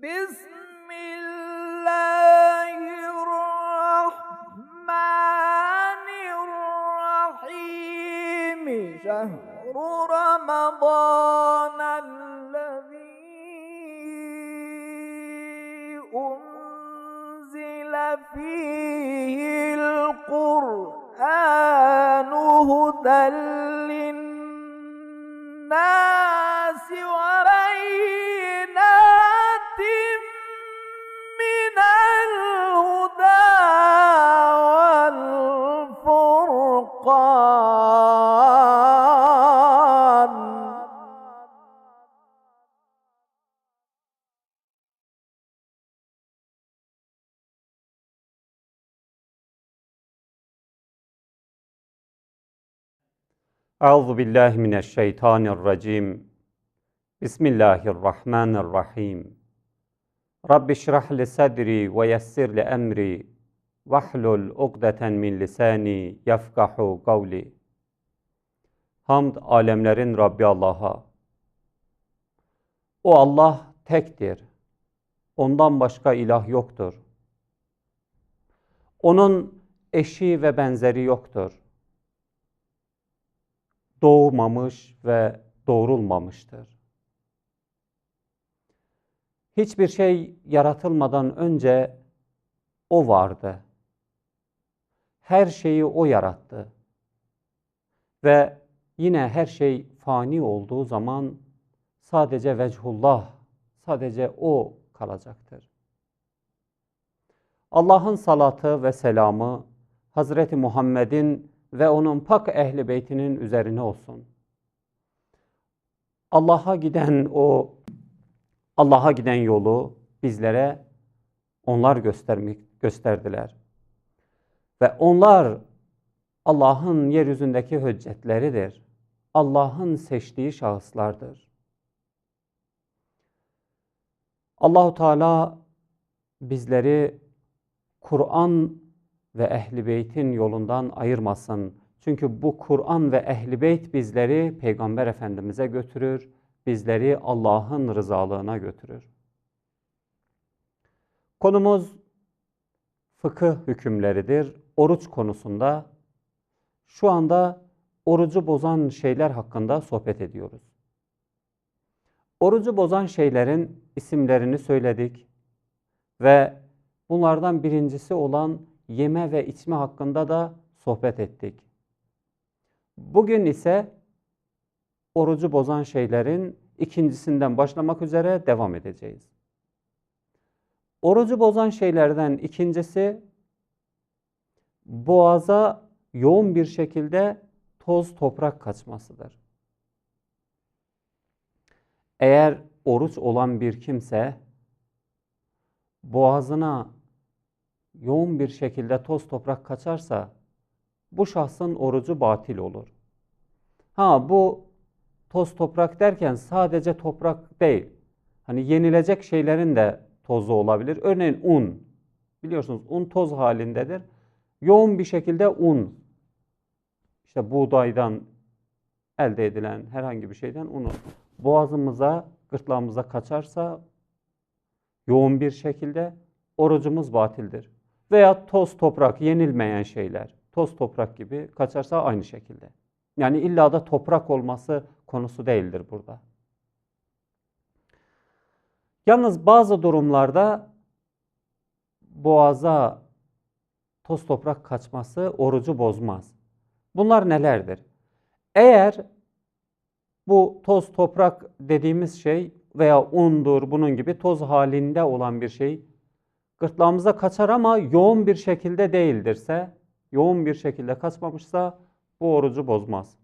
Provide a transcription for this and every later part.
بسم الله الرحمن الرحيم. شهر رمضان. Euzu billahi mineşşeytanirracim. Bismillahirrahmanirrahim. Rabbi şrah li sadri ve yessir li emri vahlul ukdeten min lisani yefkahu kavli. Hamd alemlerin Rabbi Allah'a. O Allah tektir. Ondan başka ilah yoktur. Onun eşi ve benzeri yoktur doğmamış ve doğrulmamıştır. Hiçbir şey yaratılmadan önce O vardı. Her şeyi O yarattı. Ve yine her şey fani olduğu zaman sadece vechullah, sadece O kalacaktır. Allah'ın salatı ve selamı Hazreti Muhammed'in ve onun pak ehli beytinin üzerine olsun. Allah'a giden o Allah'a giden yolu bizlere onlar göstermek gösterdiler. Ve onlar Allah'ın yeryüzündeki hüccetleridir. Allah'ın seçtiği şahıslardır. Allahu Teala bizleri Kur'an ve ehli beytin yolundan ayırmasın. Çünkü bu Kur'an ve ehli beyt bizleri Peygamber Efendimiz'e götürür, bizleri Allah'ın rızalığına götürür. Konumuz fıkıh hükümleridir. Oruç konusunda şu anda orucu bozan şeyler hakkında sohbet ediyoruz. Orucu bozan şeylerin isimlerini söyledik ve bunlardan birincisi olan yeme ve içme hakkında da sohbet ettik. Bugün ise orucu bozan şeylerin ikincisinden başlamak üzere devam edeceğiz. Orucu bozan şeylerden ikincisi boğaza yoğun bir şekilde toz toprak kaçmasıdır. Eğer oruç olan bir kimse boğazına yoğun bir şekilde toz toprak kaçarsa bu şahsın orucu batil olur. Ha bu toz toprak derken sadece toprak değil. Hani yenilecek şeylerin de tozu olabilir. Örneğin un. Biliyorsunuz un toz halindedir. Yoğun bir şekilde un. işte buğdaydan elde edilen herhangi bir şeyden unu boğazımıza, gırtlağımıza kaçarsa yoğun bir şekilde orucumuz batildir. Veya toz toprak, yenilmeyen şeyler, toz toprak gibi kaçarsa aynı şekilde. Yani illa da toprak olması konusu değildir burada. Yalnız bazı durumlarda boğaza toz toprak kaçması orucu bozmaz. Bunlar nelerdir? Eğer bu toz toprak dediğimiz şey veya undur bunun gibi toz halinde olan bir şey gırtlağımıza kaçar ama yoğun bir şekilde değildirse, yoğun bir şekilde kaçmamışsa bu orucu bozmaz.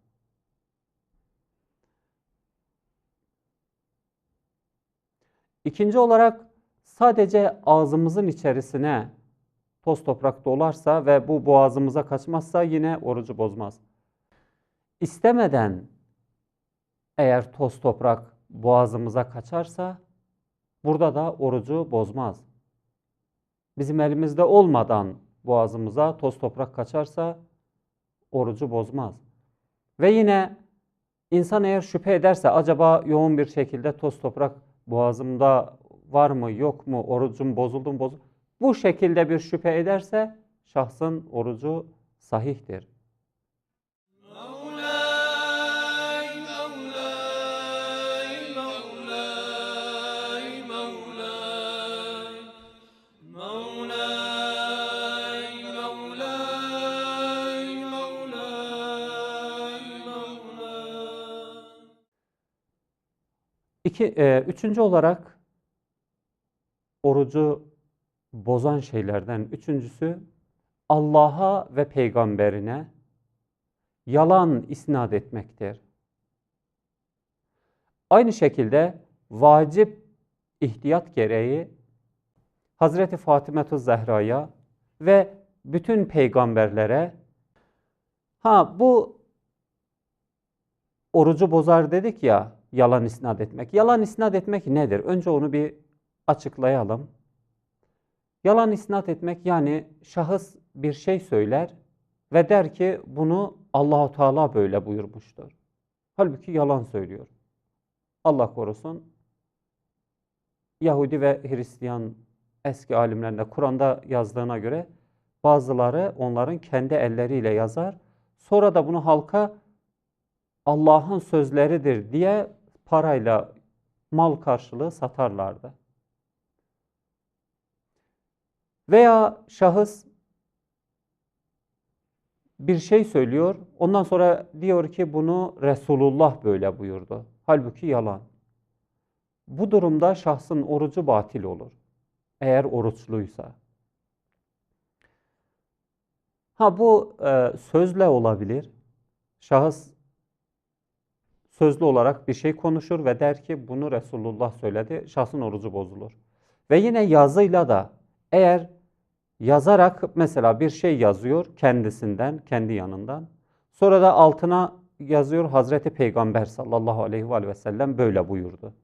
İkinci olarak sadece ağzımızın içerisine toz toprak dolarsa ve bu boğazımıza kaçmazsa yine orucu bozmaz. İstemeden eğer toz toprak boğazımıza kaçarsa burada da orucu bozmaz. Bizim elimizde olmadan boğazımıza toz toprak kaçarsa orucu bozmaz. Ve yine insan eğer şüphe ederse acaba yoğun bir şekilde toz toprak boğazımda var mı yok mu, orucum bozuldu mu bozuldu bu şekilde bir şüphe ederse şahsın orucu sahihtir. İki, e, üçüncü olarak orucu bozan şeylerden üçüncüsü Allah'a ve peygamberine yalan isnat etmektir. Aynı şekilde vacip ihtiyat gereği Hazreti Fatıma Zehra'ya ve bütün peygamberlere ha bu orucu bozar dedik ya yalan isnat etmek. Yalan isnat etmek nedir? Önce onu bir açıklayalım. Yalan isnat etmek yani şahıs bir şey söyler ve der ki bunu Allahu Teala böyle buyurmuştur. Halbuki yalan söylüyor. Allah korusun. Yahudi ve Hristiyan eski alimlerinde Kur'an'da yazdığına göre bazıları onların kendi elleriyle yazar. Sonra da bunu halka Allah'ın sözleridir diye parayla mal karşılığı satarlardı. Veya şahıs bir şey söylüyor, ondan sonra diyor ki bunu Resulullah böyle buyurdu. Halbuki yalan. Bu durumda şahsın orucu batil olur. Eğer oruçluysa. Ha bu e, sözle olabilir. Şahıs sözlü olarak bir şey konuşur ve der ki bunu Resulullah söyledi. Şahsın orucu bozulur. Ve yine yazıyla da eğer yazarak mesela bir şey yazıyor kendisinden, kendi yanından. Sonra da altına yazıyor Hazreti Peygamber sallallahu aleyhi ve sellem böyle buyurdu.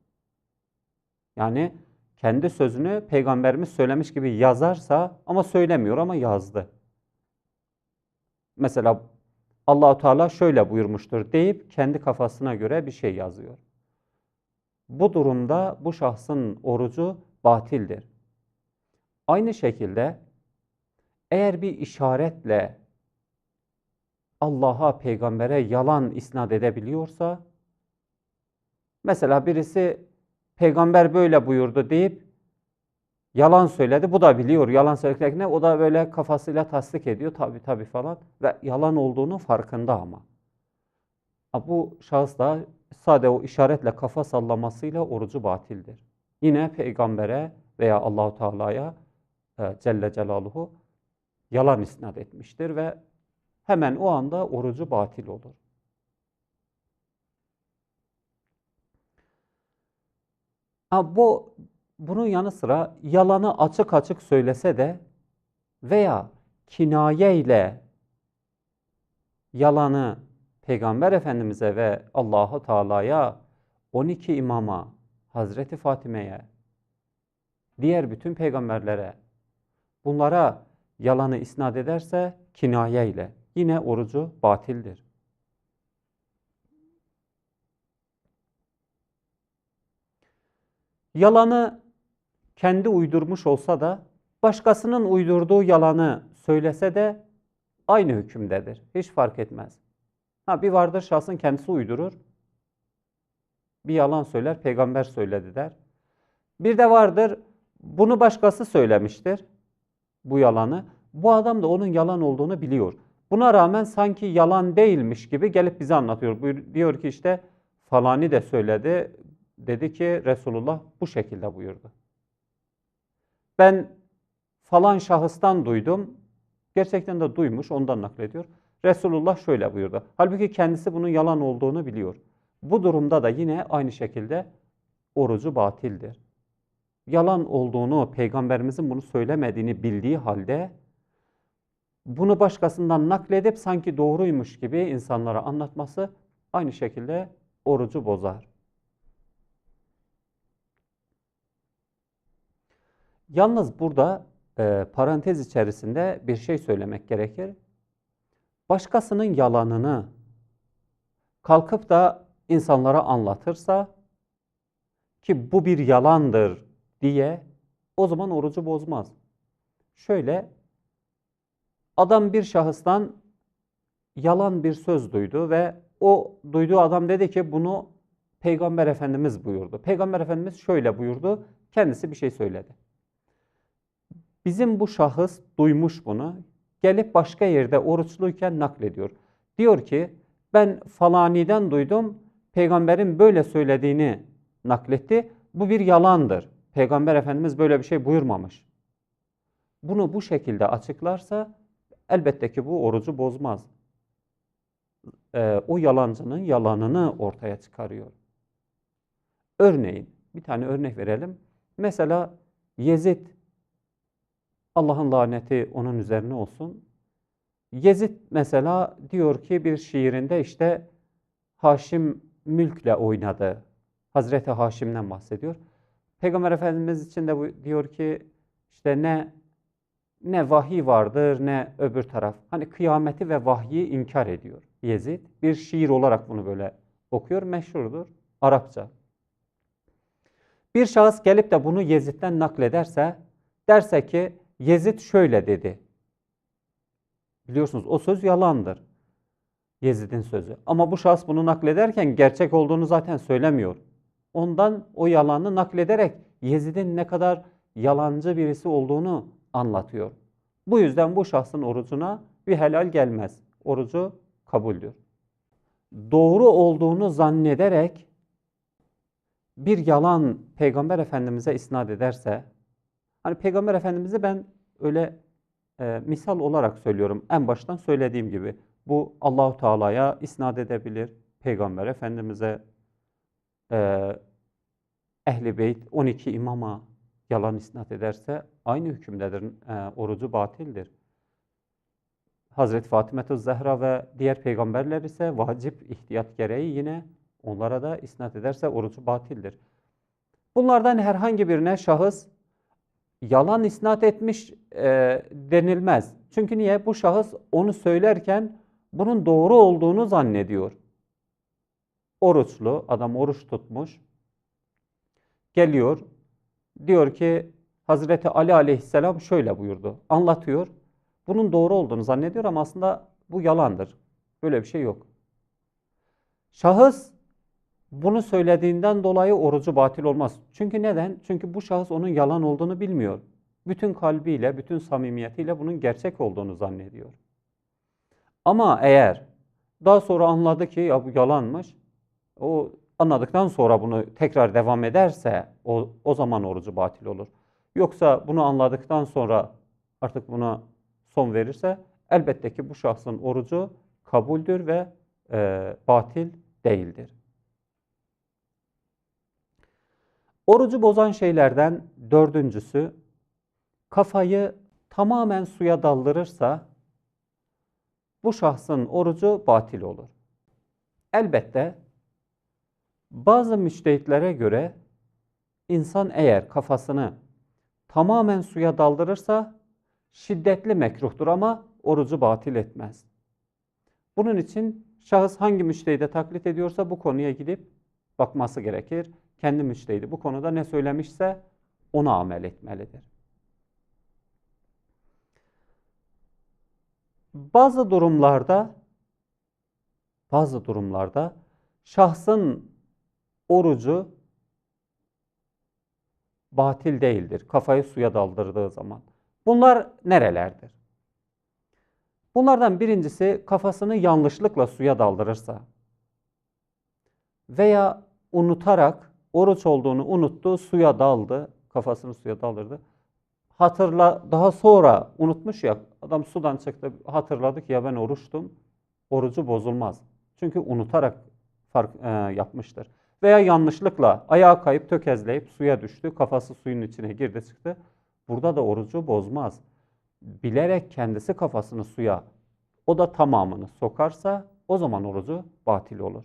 Yani kendi sözünü peygamberimiz söylemiş gibi yazarsa ama söylemiyor ama yazdı. Mesela Allahu Teala şöyle buyurmuştur deyip kendi kafasına göre bir şey yazıyor. Bu durumda bu şahsın orucu batildir. Aynı şekilde eğer bir işaretle Allah'a, peygambere yalan isnat edebiliyorsa, mesela birisi peygamber böyle buyurdu deyip yalan söyledi. Bu da biliyor yalan söylediklerini. O da böyle kafasıyla tasdik ediyor. Tabi tabi falan. Ve yalan olduğunu farkında ama. Bu şahıs da sade o işaretle kafa sallamasıyla orucu batildir. Yine peygambere veya Allahu Teala'ya e, Celle Celaluhu yalan isnat etmiştir ve hemen o anda orucu batil olur. Ha, bu bunun yanı sıra yalanı açık açık söylese de veya kinaye ile yalanı Peygamber Efendimiz'e ve Allahu Teala'ya 12 imama, Hazreti Fatime'ye, diğer bütün peygamberlere bunlara yalanı isnat ederse kinaye ile yine orucu batildir. Yalanı kendi uydurmuş olsa da başkasının uydurduğu yalanı söylese de aynı hükümdedir. Hiç fark etmez. Ha bir vardır şahsın kendisi uydurur. Bir yalan söyler, peygamber söyledi der. Bir de vardır bunu başkası söylemiştir. Bu yalanı. Bu adam da onun yalan olduğunu biliyor. Buna rağmen sanki yalan değilmiş gibi gelip bize anlatıyor. Diyor ki işte falani de söyledi. Dedi ki Resulullah bu şekilde buyurdu. Ben falan şahıstan duydum. Gerçekten de duymuş, ondan naklediyor. Resulullah şöyle buyurdu. Halbuki kendisi bunun yalan olduğunu biliyor. Bu durumda da yine aynı şekilde orucu batildir. Yalan olduğunu, peygamberimizin bunu söylemediğini bildiği halde bunu başkasından nakledip sanki doğruymuş gibi insanlara anlatması aynı şekilde orucu bozar. Yalnız burada e, parantez içerisinde bir şey söylemek gerekir. Başkasının yalanını kalkıp da insanlara anlatırsa ki bu bir yalandır diye o zaman orucu bozmaz. Şöyle adam bir şahıstan yalan bir söz duydu ve o duyduğu adam dedi ki bunu Peygamber Efendimiz buyurdu. Peygamber Efendimiz şöyle buyurdu. Kendisi bir şey söyledi. Bizim bu şahıs duymuş bunu. Gelip başka yerde oruçluyken naklediyor. Diyor ki ben falaniden duydum. Peygamberin böyle söylediğini nakletti. Bu bir yalandır. Peygamber Efendimiz böyle bir şey buyurmamış. Bunu bu şekilde açıklarsa elbette ki bu orucu bozmaz. Ee, o yalancının yalanını ortaya çıkarıyor. Örneğin bir tane örnek verelim. Mesela Yezid Allah'ın laneti onun üzerine olsun. Yezid mesela diyor ki bir şiirinde işte Haşim mülkle oynadı. Hazreti Haşim'den bahsediyor. Peygamber Efendimiz için de bu, diyor ki işte ne ne vahiy vardır ne öbür taraf. Hani kıyameti ve vahyi inkar ediyor Yezid. Bir şiir olarak bunu böyle okuyor. Meşhurdur. Arapça. Bir şahıs gelip de bunu Yezid'den naklederse derse ki Yezid şöyle dedi. Biliyorsunuz o söz yalandır. Yezid'in sözü. Ama bu şahıs bunu naklederken gerçek olduğunu zaten söylemiyor. Ondan o yalanı naklederek Yezid'in ne kadar yalancı birisi olduğunu anlatıyor. Bu yüzden bu şahsın orucuna bir helal gelmez. Orucu kabuldür. Doğru olduğunu zannederek bir yalan Peygamber Efendimiz'e isnat ederse, hani Peygamber Efendimiz'e ben öyle e, misal olarak söylüyorum. En baştan söylediğim gibi bu Allahu Teala'ya isnat edebilir, Peygamber Efendimiz'e, e, Ehli Beyt 12 imama yalan isnat ederse aynı hükümdedir. E, orucu batildir. Hazreti Fatime Zehra ve diğer peygamberler ise vacip ihtiyat gereği yine onlara da isnat ederse orucu batildir. Bunlardan herhangi birine şahıs yalan isnat etmiş e, denilmez. Çünkü niye? Bu şahıs onu söylerken bunun doğru olduğunu zannediyor. Oruçlu, adam oruç tutmuş. Geliyor, diyor ki Hazreti Ali aleyhisselam şöyle buyurdu. Anlatıyor. Bunun doğru olduğunu zannediyor ama aslında bu yalandır. Böyle bir şey yok. Şahıs bunu söylediğinden dolayı orucu batil olmaz. Çünkü neden? Çünkü bu şahıs onun yalan olduğunu bilmiyor. Bütün kalbiyle, bütün samimiyetiyle bunun gerçek olduğunu zannediyor. Ama eğer daha sonra anladı ki ya bu yalanmış, o anladıktan sonra bunu tekrar devam ederse o, o zaman orucu batil olur. Yoksa bunu anladıktan sonra artık buna son verirse elbette ki bu şahsın orucu kabuldür ve e, batil değildir. Orucu bozan şeylerden dördüncüsü kafayı tamamen suya daldırırsa bu şahsın orucu batil olur. Elbette bazı müçtehitlere göre insan eğer kafasını tamamen suya daldırırsa şiddetli mekruhtur ama orucu batil etmez. Bunun için şahıs hangi müçtehide taklit ediyorsa bu konuya gidip bakması gerekir. Kendi müçtehidi bu konuda ne söylemişse ona amel etmelidir. Bazı durumlarda bazı durumlarda şahsın orucu batil değildir. Kafayı suya daldırdığı zaman. Bunlar nerelerdir? Bunlardan birincisi kafasını yanlışlıkla suya daldırırsa veya unutarak oruç olduğunu unuttu, suya daldı, kafasını suya daldırdı. Hatırla daha sonra unutmuş ya adam sudan çıktı hatırladı ki ya ben oruçtum. Orucu bozulmaz. Çünkü unutarak fark e, yapmıştır. Veya yanlışlıkla ayağa kayıp tökezleyip suya düştü. Kafası suyun içine girdi çıktı. Burada da orucu bozmaz. Bilerek kendisi kafasını suya o da tamamını sokarsa o zaman orucu batil olur.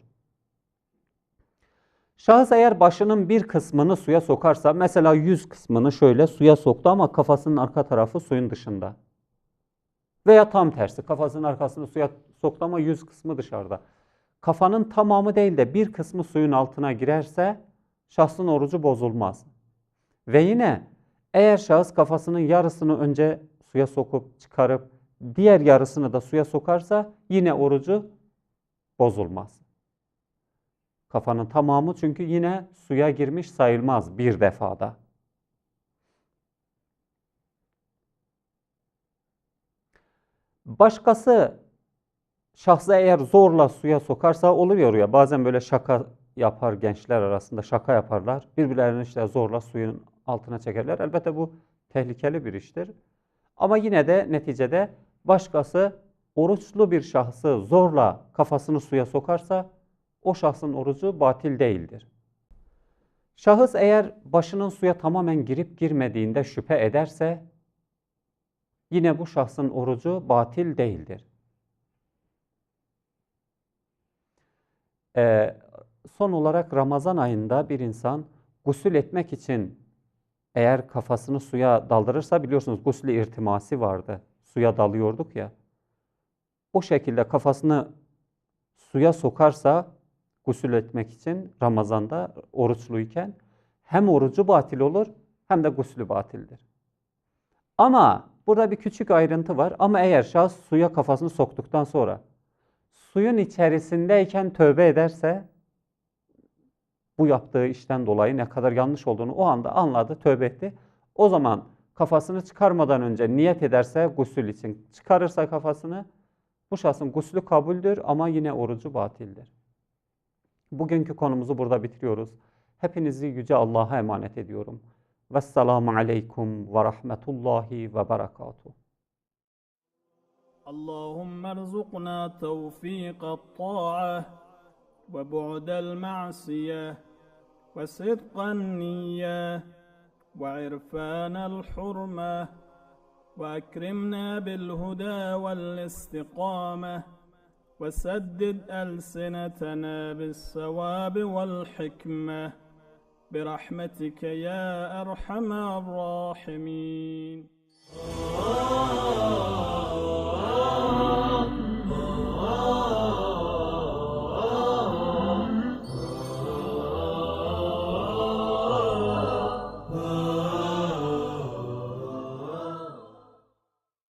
Şahıs eğer başının bir kısmını suya sokarsa mesela yüz kısmını şöyle suya soktu ama kafasının arka tarafı suyun dışında. Veya tam tersi kafasının arkasını suya soktu ama yüz kısmı dışarıda. Kafanın tamamı değil de bir kısmı suyun altına girerse şahsın orucu bozulmaz. Ve yine eğer şahıs kafasının yarısını önce suya sokup çıkarıp diğer yarısını da suya sokarsa yine orucu bozulmaz. Kafanın tamamı çünkü yine suya girmiş sayılmaz bir defada. Başkası şahsı eğer zorla suya sokarsa oluyor ya bazen böyle şaka yapar gençler arasında şaka yaparlar. Birbirlerini işte zorla suyun altına çekerler. Elbette bu tehlikeli bir iştir. Ama yine de neticede başkası oruçlu bir şahsı zorla kafasını suya sokarsa o şahsın orucu batil değildir. Şahıs eğer başının suya tamamen girip girmediğinde şüphe ederse yine bu şahsın orucu batil değildir. Ee, son olarak Ramazan ayında bir insan gusül etmek için eğer kafasını suya daldırırsa biliyorsunuz gusül irtimasi vardı. Suya dalıyorduk ya. O şekilde kafasını suya sokarsa gusül etmek için Ramazan'da oruçluyken hem orucu batil olur hem de guslü batildir. Ama burada bir küçük ayrıntı var. Ama eğer şahıs suya kafasını soktuktan sonra suyun içerisindeyken tövbe ederse bu yaptığı işten dolayı ne kadar yanlış olduğunu o anda anladı, tövbe etti. O zaman kafasını çıkarmadan önce niyet ederse gusül için çıkarırsa kafasını bu şahsın guslü kabuldür ama yine orucu batildir. Bugünkü konumuzu burada bitiriyoruz. Hepinizi Yüce Allah'a emanet ediyorum. Vesselamu aleykum ve rahmetullahi ve berekatuhu. اللهم ارزقنا توفيق الطاعة وبعد المعصية وصدق النية وعرفان الحرمة وأكرمنا بالهدى والاستقامة وسدد ألسنتنا بالصواب والحكمة. برحمتك يا أرحم الراحمين.